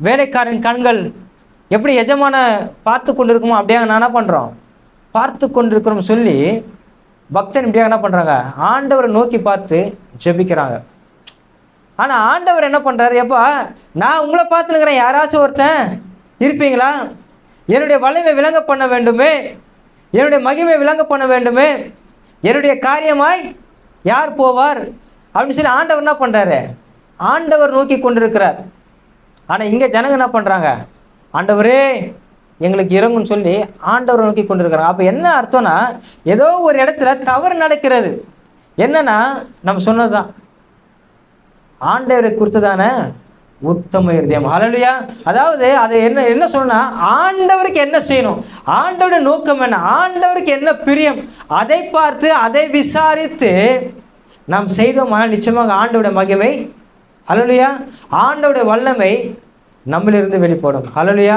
வேலைக்காரன் கண்கள் எப்படி எஜமான பார்த்து கொண்டிருக்குமோ அப்படியாங்க அப்படியே நான் என்ன பண்ணுறோம் பார்த்து கொண்டிருக்கிறோம் சொல்லி பக்தன் இப்படியாக என்ன பண்ணுறாங்க ஆண்டவரை நோக்கி பார்த்து ஜெபிக்கிறாங்க. ஆனால் ஆண்டவர் என்ன பண்ணுறாரு எப்பா நான் உங்களை பார்த்துனுக்கிறேன் யாராச்சும் ஒருத்தன் இருப்பீங்களா? என்னுடைய வலிமை விளங்க பண்ண வேண்டுமே. என்னுடைய மகிமை விளங்க பண்ண வேண்டுமே. என்னுடைய காரியமாய் யார் போவார்? அப்படின்னு சொல்லி ஆண்டவர் என்ன பண்ணுறாரு ஆண்டவர் நோக்கி கொண்டிருக்கிறார். ஆனால் இங்கே ஜனங்க என்ன பண்ணுறாங்க ஆண்டவரே எங்களுக்கு இறங்குன்னு சொல்லி ஆண்டவர் நோக்கி கொண்டிருக்கிறாங்க. அப்போ என்ன அர்த்தம்னா ஏதோ ஒரு இடத்துல தவறு நடக்கிறது. என்னன்னா நம்ம சொன்னது தான் ஆண்டவரை குறித்ததான உத்தம இருதயம். ஹalleluya அதாவது அது என்ன என்ன சொன்னா ஆண்டவருக்கு என்ன செய்யணும்? ஆண்டவருடைய நோக்கம் என்ன? ஆண்டவருக்கு என்ன பிரியம்? அதை பார்த்து அதை விசாரித்து நாம் செய்தோமானால் நிச்சயமாக ஆண்டோட மகிமை அலலுயா ஆண்டோடைய வல்லமை நம்மிலிருந்து வெளிப்படும். அலலுயா